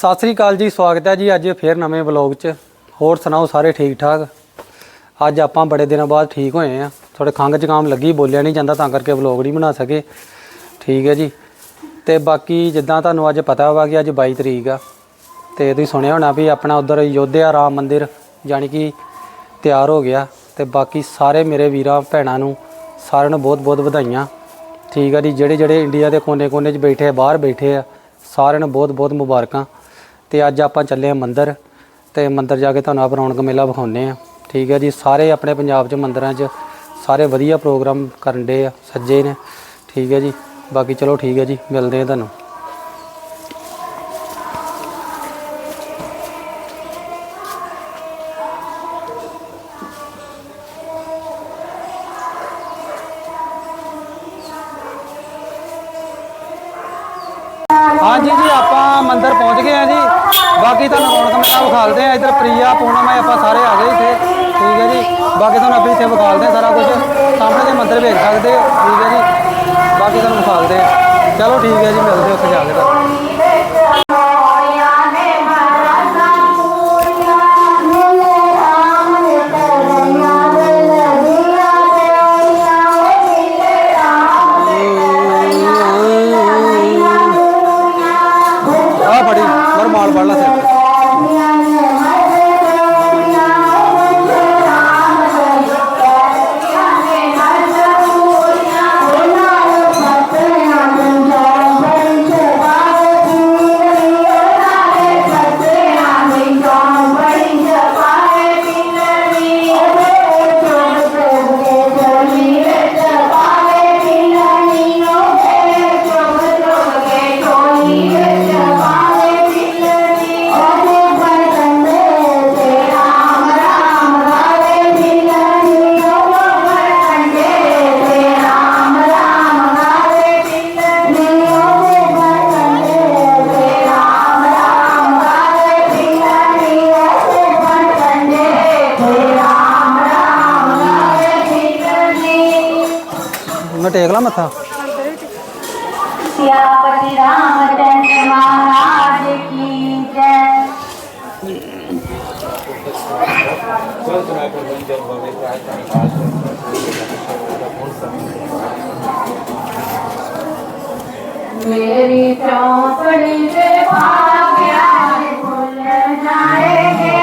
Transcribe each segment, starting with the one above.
ਸਤਿ ਸ੍ਰੀ ਅਕਾਲ ਜੀ, ਸਵਾਗਤ ਹੈ ਜੀ ਅੱਜ ਫੇਰ ਨਵੇਂ ਵਲੌਗ 'ਚ। ਹੋਰ ਸੁਣਾਓ ਸਾਰੇ ਠੀਕ ਠਾਕ? ਅੱਜ ਆਪਾਂ ਬੜੇ ਦਿਨਾਂ ਬਾਅਦ ਠੀਕ ਹੋਏ ਆ ਥੋੜੇ ਖੰਘ ਜ਼ੁਕਾਮ ਲੱਗੀ, ਬੋਲਿਆ ਨਹੀਂ ਜਾਂਦਾ ਤਾਂ ਕਰਕੇ ਵਲੌਗ ਨਹੀਂ ਬਣਾ ਸਕੇ। ਠੀਕ ਹੈ ਜੀ। ਤੇ ਬਾਕੀ ਜਿੱਦਾਂ ਤੁਹਾਨੂੰ ਅੱਜ ਪਤਾ ਵਾ ਕਿ ਅੱਜ 22 ਤਰੀਕ ਆ। ਤੇ ਤੁਸੀਂ ਸੁਣਿਆ ਹੋਣਾ ਵੀ ਆਪਣਾ ਉਧਰ ਯੋਧਿਆ ਰਾਮ ਮੰਦਿਰ ਜਾਣੀ ਕਿ ਤਿਆਰ ਹੋ ਗਿਆ। ਤੇ ਬਾਕੀ ਸਾਰੇ ਮੇਰੇ ਵੀਰਾਂ, ਭੈਣਾਂ ਨੂੰ ਸਾਰਿਆਂ ਨੂੰ ਬਹੁਤ-ਬਹੁਤ ਵਧਾਈਆਂ। ਠੀਕ ਆ ਜੀ। ਜਿਹੜੇ ਜਿਹੜੇ ਇੰਡੀਆ ਦੇ ਕੋਨੇ-ਕੋਨੇ 'ਚ ਬੈਠੇ ਆ, ਬਾਹਰ ਬੈਠੇ ਆ, ਸਾਰਿਆਂ ਨੂੰ ਬਹੁਤ-ਬਹੁਤ ਮੁਬਾਰਕਾਂ। ਤੇ ਅੱਜ ਆਪਾਂ ਚੱਲੇ ਆ ਮੰਦਿਰ ਤੇ ਮੰਦਿਰ ਜਾ ਕੇ ਤੁਹਾਨੂੰ ਆਪ ਰੌਣਕ ਮੇਲਾ ਵਿਖਾਉਨੇ ਆ ਠੀਕ ਹੈ ਜੀ, ਸਾਰੇ ਆਪਣੇ ਪੰਜਾਬ 'ਚ ਮੰਦਿਰਾਂ 'ਚ ਸਾਰੇ ਵਧੀਆ ਪ੍ਰੋਗਰਾਮ ਕਰਨ ਦੇ ਆ, ਸੱਜੇ ਨੇ। ਠੀਕ ਹੈ ਜੀ, ਬਾਕੀ ਚਲੋ ਠੀਕ ਹੈ ਜੀ, ਮਿਲਦੇ ਆ ਤੁਹਾਨੂੰ। ਹਾਂਜੀ ਜੀ, ਆਪਾਂ ਮੰਦਿਰ ਪਹੁੰਚ ਗਏ ਆ ਜੀ। ਬਾਕੀ ਤੁਹਾਨੂੰ ਰੌਣਕ ਮੇਲਾ ਵਿਖਾਲਦੇ ਆ, ਇੱਧਰ ਪ੍ਰਿਆ, ਪੂਨਮ ਹੈ ਆਪਾਂ ਸਾਰੇ ਆ ਗਏ ਇੱਥੇ। ਠੀਕ ਹੈ ਜੀ। ਬਾਕੀ ਤੁਹਾਨੂੰ ਆਪਾਂ ਇੱਥੇ ਵਿਖਾਲਦੇ ਆ ਸਾਰਾ ਕੁਝ। ਸਾਹਮਣੇ ਦੇ ਮੰਦਿਰ ਵੇਖ ਸਕਦੇ ਹੋ। ਠੀਕ ਹੈ ਜੀ। ਬਾਕੀ ਤੁਹਾਨੂੰ ਵਿਖਾਲਦੇ ਆ। ਚਲੋ ਠੀਕ ਹੈ ਜੀ, ਮਿਲਦੇ ਆ ਉੱਥੇ ਜਾ ਕੇ। ਤਾਂ में टेकला मथा मेरी चौपड़ी से भाग्या भूल जाएँगे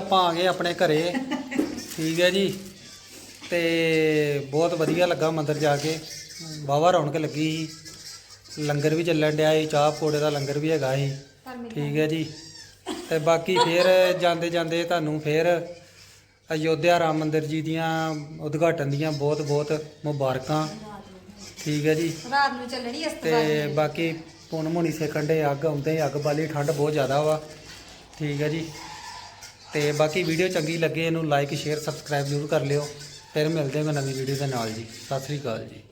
ਆਪਾਂ ਆ ਗਏ ਆਪਣੇ ਘਰੇ। ਠੀਕ ਹੈ ਜੀ। ਤੇ ਬਹੁਤ ਵਧੀਆ ਲੱਗਾ ਮੰਦਿਰ ਜਾ ਕੇ। ਵਾਹਵਾ ਰੌਣਕ ਲੱਗੀ ਲੰਗਰ ਵੀ ਚੱਲਣ ਡਿਆ ਸੀ। ਚਾਹ ਪਕੌੜੇ ਦਾ ਲੰਗਰ ਵੀ ਹੈਗਾ ਸੀ। ਠੀਕ ਹੈ ਜੀ। ਤੇ ਬਾਕੀ ਫੇਰ ਜਾਂਦੇ ਜਾਂਦੇ ਤੁਹਾਨੂੰ ਫੇਰ ਅਯੋਧਿਆ ਰਾਮ ਮੰਦਿਰ ਜੀ ਦੀਆਂ ਉਦਘਾਟਨ ਦੀਆਂ ਬਹੁਤ ਬਹੁਤ ਮੁਬਾਰਕਾਂ। ਠੀਕ ਹੈ ਜੀ। ਰਾਤ ਨੂੰ ਚੱਲਣੀ ਇਸ ਤੋਂ ਬਾਕੀ ਪੂਨਮ ਹੋਣੀ ਸੇਕਣ ਦੇ ਅੱਗ ਆਉਂਦੇ ਅੱਗ ਬਾਲੀ ਠੰਡ ਬਹੁਤ ਜ਼ਿਆਦਾ ਵਾ। ਠੀਕ ਹੈ ਜੀ। ਤੇ ਬਾਕੀ ਵੀਡੀਓ ਚੰਗੀ ਲੱਗੇ ਇਹਨੂੰ ਲਾਈਕ ਸ਼ੇਅਰ ਸਬਸਕ੍ਰਾਈਬ ਜ਼ਰੂਰ ਕਰ ਲਿਓ। ਫਿਰ ਮਿਲਦੇ ਹਾਂ ਨਵੀਂ ਵੀਡੀਓ ਦੇ ਨਾਲ ਜੀ। ਸਤਿ ਸ੍ਰੀ ਅਕਾਲ ਜੀ।